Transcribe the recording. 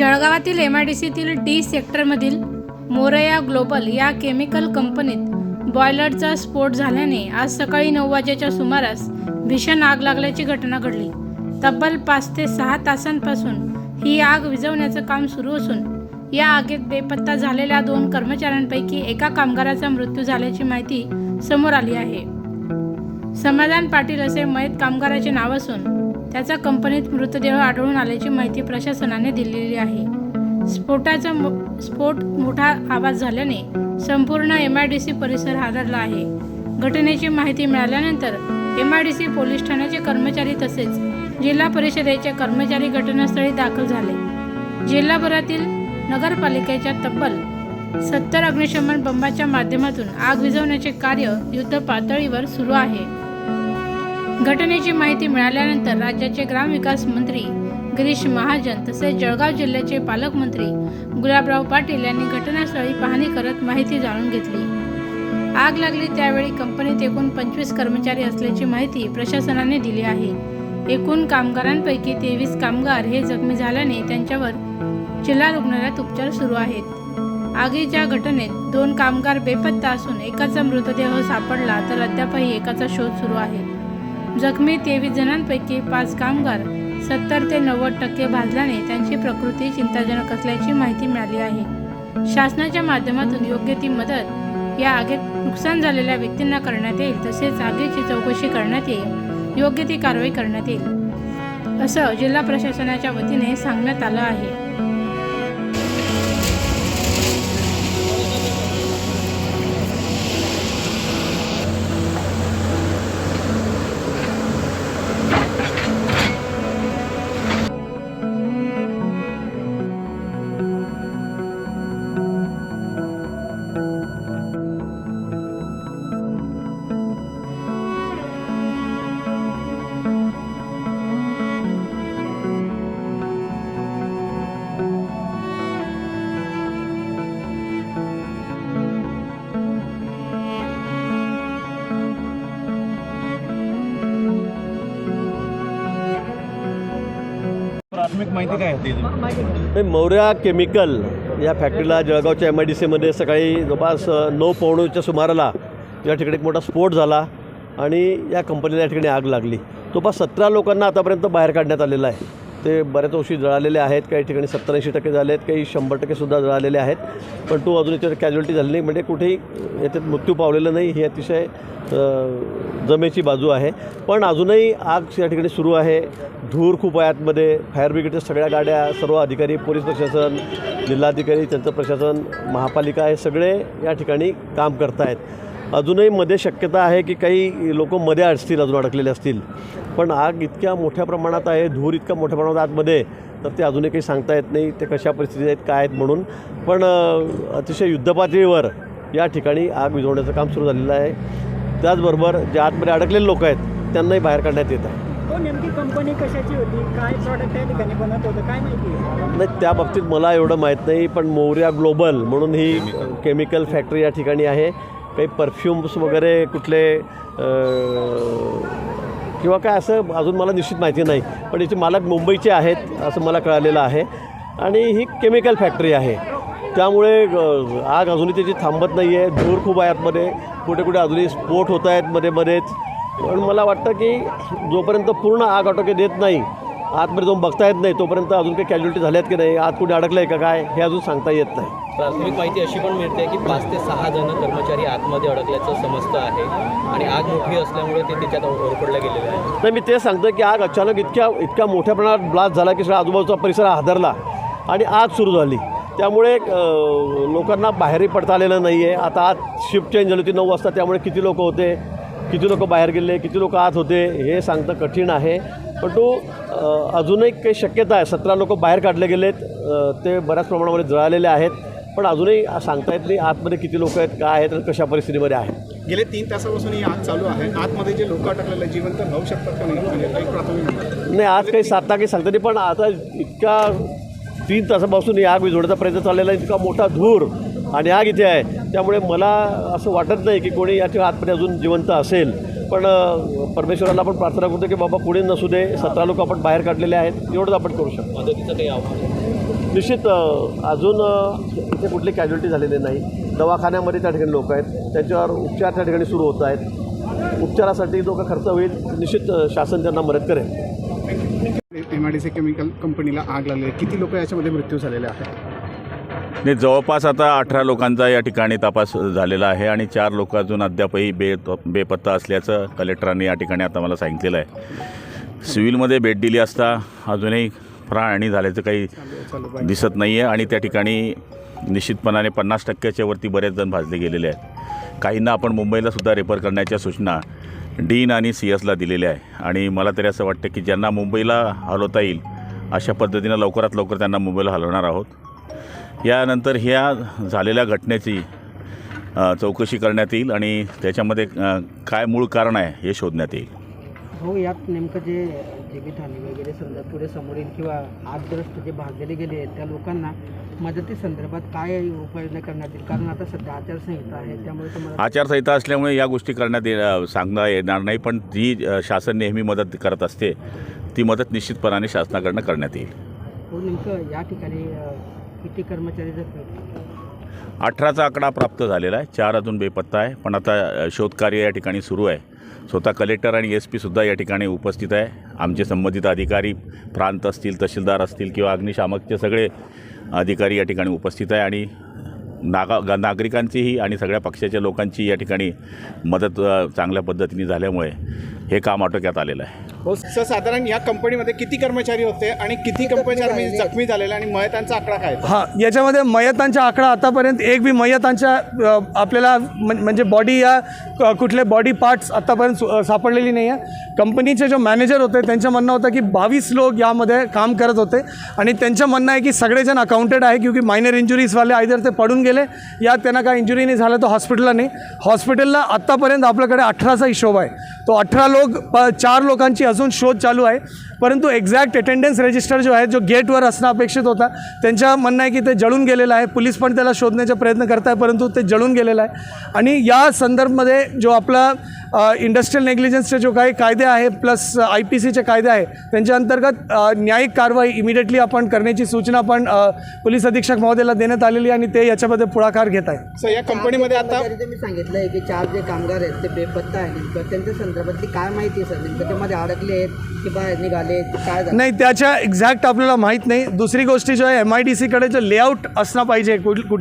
जळगावातील M I D सीतील D सेक्टरमधील Morya global या केमिकल कंपनीत बॉयलरचा स्फोट झाल्याने आज सकाळी नऊ वाजेच्या सुमारास भीषण आग लागल्याची घटना घडली. तब्बल पाच ते सहा तासांपासून ही आग विझवण्याचं काम सुरू असून या आगीत बेपत्ता झालेल्या दोन कर्मचाऱ्यांपैकी एका कामगाराचा मृत्यू झाल्याची माहिती समोर आली आहे. समाधान पाटील असे मयत कामगाराचे नाव असून त्याचा कंपनीत मृतदेह आढळून आल्याची माहिती प्रशासनाने दिलेली आहे. स्फोटाचा मो- स्फोट मोठा आवाज झाल्याने संपूर्ण एम आय डी सी परिसर हादरला आहे. घटनेची माहिती मिळाल्यानंतर M I D C police ठाण्याचे कर्मचारी तसेच जिल्हा परिषदेचे कर्मचारी घटनास्थळी दाखल झाले. जिल्हाभरातील नगरपालिकेच्या तब्बल सत्तर अग्निशमन बंबाच्या माध्यमातून आग विझवण्याचे कार्य युद्ध पातळीवर सुरू आहे. घटनेची माहिती मिळाल्यानंतर राज्याचे ग्रामविकास मंत्री गिरीश महाजन तसेच जळगाव जिल्ह्याचे पालकमंत्री गुलाबराव पाटील यांनी घटनास्थळी पाहणी करत माहिती जाणून घेतली. आग लागली त्यावेळी कंपनीत एकूण पंचवीस कर्मचारी असल्याची माहिती प्रशासनाने दिली आहे. एकूण कामगारांपैकी तेवीस कामगार हे जखमी झाल्याने त्यांच्यावर जिल्हा रुग्णालयात उपचार सुरू आहेत. आगीच्या घटनेत दोन कामगार बेपत्ता असून एकाचा मृतदेह सापडला तर अद्यापही एकाचा शोध सुरू आहे. जखमी तेवीस जणांपैकी पाच कामगार सत्तर ते नव्वद टक्के भाजल्याने त्यांची प्रकृती चिंताजनक असल्याची माहिती मिळाली आहे. शासनाच्या माध्यमातून योग्य ती मदत या आगीत नुकसान झालेल्या व्यक्तींना करण्यात येईल तसेच आगीची चौकशी करण्यात येईल. योग्य ती कारवाई करण्यात येईल. असं जिल्हा प्रशासनाच्या वतीने सांगण्यात आलं आहे. प्राथमिक माहिती काय होती मौर्या केमिकल या फॅक्टरीला जळगावच्या एम आय डी सीमध्ये सकाळी जवळपास नऊ पावणेच्या सुमाराला या ठिकाणी एक मोठा स्फोट झाला आणि या कंपनीला या ठिकाणी आग लागली. जवळपास सतरा लोकांना आतापर्यंत बाहेर काढण्यात आलेला आहे. ते बऱ्याच वर्षी जळालेले आहेत. काही ठिकाणी सत्तर ऐंशी टक्के झाले आहेत काही शंभर टक्केसुद्धा जळालेले आहेत. पण तो अजून याच्यावर कॅज्युअल्टी झाली नाही. म्हणजे कुठेही याच्यात मृत्यू पावलेला नाही. ही अतिशय जमेची बाजू आहे. पण अजूनही आग या ठिकाणी सुरू आहे. धूर खूप आहे आतमध्ये. फायर ब्रिगेडच्या सगळ्या गाड्या सर्व अधिकारी पोलीस प्रशासन जिल्हाधिकारी त्यांचं प्रशासन महापालिका हे सगळे या ठिकाणी काम करत आहेत अजूनही मध्ये शक्यता आहे की काही लोक मध्ये असतील अजून अडकलेले असतील. पण आग इतक्या मोठ्या प्रमाणात आहे धूर इतक्या मोठ्या प्रमाणात आतमध्ये तर ते अजूनही काही सांगता येत नाही ते कशा परिस्थितीत आहेत काय आहेत म्हणून. पण अतिशय युद्धपातळीवर या ठिकाणी आग विझवण्याचं काम सुरू झालेलं आहे. त्याचबरोबर जे आतमध्ये अडकलेले लोक आहेत त्यांनाही बाहेर काढण्यात येत आहे. हो नेमकी कंपनी कशाची होती? काय प्रॉडक्ट त्या ठिकाणी बनत होतं? काय माहिती? आहे नाही त्या बाबतीत मला एवढं माहीत नाही पण मोर्या ग्लोबल म्हणून ही केमिकल फॅक्टरी या ठिकाणी आहे. काही परफ्युम्स वगैरे कुठले किंवा काय असं अजून मला निश्चित माहिती नाही पण याचे मालक मुंबईचे आहेत असं मला कळालेलं आहे. आणि ही केमिकल फॅक्टरी आहे. त्यामुळे आग अजूनही त्याची थांबत नाही आहे धूर खूप आहे आतमध्ये. कुठे कुठे अजूनही स्फोट होत आहेत मध्ये मध्येच. पण मला वाटतं की जोपर्यंत पूर्ण आग आटोके देत नाही आतमध्ये जाऊन बघता येत नाही तोपर्यंत अजून काही कॅज्युलिटी झाल्यात की नाही आत कुठे अडकलं आहे का काय हे अजून सांगता येत नाही. प्राथमिक माहिती अशी पण मिळते की पाच ते सहा जण कर्मचारी आतमध्ये अडकल्याचं समजतं आहे आणि आग मोठी असल्यामुळे ते त्याच्यात ओरपडल्या गेलेले आहे नाही मी ते सांगतो की आग अचानक इतक्या इतक्या मोठ्या प्रमाणात ब्लास्ट झाला की सगळा आजूबाजूचा परिसर हादरला आणि आग सुरू झाली. त्यामुळे लोकांना बाहेरही पडता आलेलं नाही आहे आता आज शिफ्ट चेंज झाली होती नऊ वाजता त्यामुळे किती लोक होते किती लोक बाहेर गेले किती लोक आत होते हे सांगणं कठीण आहे. पण तो अजूनही काही शक्यता आहे. सतरा लोक बाहेर काढले गेलेत ते बऱ्याच प्रमाणामध्ये जळालेले आहेत. पण अजूनही सांगता येत नाही आतमध्ये किती लोक आहेत काय आहेत आणि कशा परिस्थितीमध्ये आहेत. गेले तीन तासापासून ही आग चालू आहे. आतमध्ये जे लोक अटकलेले आहेत, जिवंत राहू शकतात का नाही म्हणजे काही प्राथमिक माहिती. नाही आज काही साधता काही सांगता नाही पण आता इतका तीन तासापासून ही आग विझवण्याचा प्रयत्न चाललेला आहे इतका मोठा धूर आणि आग इथे आहे. त्यामुळे मला असं वाटत नाही की कोणी याच्या आतमध्ये अजून जिवंत असेल. पण परमेश्वराला आपण प्रार्थना करतो की बाबा पुढे नसू दे सतरा लोक आपण बाहेर काढलेले आहेत एवढंच आपण करू शकतो. मदतीचं काही आव्हान निश्चित अजून इथे कुठली कॅज्युलिटी झालेली नाही. दवाखान्यामध्ये त्या ठिकाणी लोक आहेत. त्यांच्यावर उपचार त्या ठिकाणी सुरू होत आहेत. उपचारासाठी जो का खर्च होईल निश्चित शासन त्यांना मदत करेल. M I D C chemical कंपनीला आग लागली आहे. किती लोक याच्यामध्ये मृत्यू झालेले आहेत? नाही जवळपास आता अठरा लोकांचा या ठिकाणी तपास झालेला आहे आणि चार लोक अजून अद्यापही बे बेपत्ता असल्याचं कलेक्टरांनी या ठिकाणी आता मला सांगितलेलं आहे. सिव्हिलमध्ये भेट दिली असता अजूनही प्राणहानी झाल्याचं काही दिसत नाही आहे आणि त्या ठिकाणी निश्चितपणाने पन्नास टक्क्याच्या वरती बरेच जण भाजले गेलेले आहेत. काहींना आपण मुंबईला सुद्धा रेफर करण्याच्या सूचना डीन आणि सी एसला दिलेल्या आहे आणि मला तरी असं वाटतं की ज्यांना मुंबईला हलवता येईल अशा पद्धतीनं लवकरात लवकर त्यांना मुंबईला हलवणार आहोत. यानंतर ह्या झालेल्या घटनेची चौकशी करण्यात येईल आणि त्याच्यामध्ये काय मूळ कारण आहे हे शोधण्यात येईल. हो यात नेमकं जे जीवितहानी वगैरे समजा पुढे समोर येईल किंवा आगग्रस्त जे भाजलेले गेले आहेत त्या लोकांना मदती संदर्भात काय उपाययोजना करण्यात येईल? कारण आता सध्या आचारसंहिता आहे त्यामुळे तुम्हाला आचारसंहिता असल्यामुळे या गोष्टी करण्यात ये सांगता येणार नाही पण जी शासन नेहमी मदत करत असते ती मदत निश्चितपणाने शासनाकडनं करण्यात येईल. हो नेमकं या ठिकाणी किती कर्मचारी जखमी अठराचा आकडा प्राप्त झालेला आहे. चार अजून बेपत्ता आहे. पण आता शोधकार्य या ठिकाणी सुरू आहे. स्वतः कलेक्टर आणि एस पीसुद्धा या ठिकाणी उपस्थित आहे. आमचे संबंधित अधिकारी प्रांत असतील तहसीलदार असतील किंवा अग्निशामकचे सगळे अधिकारी या ठिकाणी उपस्थित आहे. आणि नागा नागरिकांचीही आणि सगळ्या पक्षाच्या लोकांची या ठिकाणी मदत चांगल्या पद्धतीने झाल्यामुळे हे काम आटोक्यात आलेलं आहे. हो सर साधारण या कंपनीमध्ये किती कर्मचारी होते आणि किती कर्मचारी जखमी झालेले आणि मयतांचा आकडा काय आहे? हां याच्यामध्ये मयतांचा आकडा आतापर्यंत एक बी मयतांच्या आपल्याला म्हण- म्हणजे बॉडी या कुठले बॉडी पार्ट्स अ, सापडलेली नाही आहे कंपनीचे जो मॅनेजर होते त्यांचं म्हणणं होतं की बावीस लोक यामध्ये काम करत होते आणि त्यांचं म्हणणं आहे की सगळेजण अकाउंटेड आहे क्योंकि मायनर इंजुरीजवाले आयदर ते पडून गेले या त्यांना काय इंजुरी नाही झालं तो हॉस्पिटलला नाही. हॉस्पिटलला आत्तापर्यंत आपल्याकडे अठराचा हिशोब आहे. तो अठरा लोक प चार लोकांची अजून शोध चालू आहे. परंतु एक्झॅक्ट अटेंडन्स रजिस्टर जो आहे जो गेटवर असणं अपेक्षित होता त्यांच्या म्हणणं आहे की ते जळून गेलेलं आहे. पोलीस पण त्याला शोधण्याचा प्रयत्न करत आहे परंतु ते जळून गेलेलं आहे. आणि या संदर्भमध्ये जो आपला इंडस्ट्रियल नेग्लिजन्सचे जो काही कायदे आहे प्लस आय पी सीचे कायदे आहे त्यांच्या अंतर्गत न्यायिक कारवाई इमिडिएटली आपण करण्याची सूचना पण पोलीस अधीक्षक महोदयाला देण्यात आलेली आहे आणि ते याच्यामध्ये पुढाकार घेत आहे सर या कंपनीमध्ये आता मी सांगितलं आहे की चार जे कामगार आहेत ते बेपत्ता आहे नेमकं त्यांच्या संदर्भातली काय माहिती आहे सर? नेमकं त्यामध्ये अडकले आहेत की बाहेर निघाले काय झालं? नाही त्याच्या एक्झॅक्ट आपल्याला माहीत नाही. दुसरी गोष्टी जो आहे एम आय डी सीकडे जो लेआउट असणं पाहिजे कुठ कुठ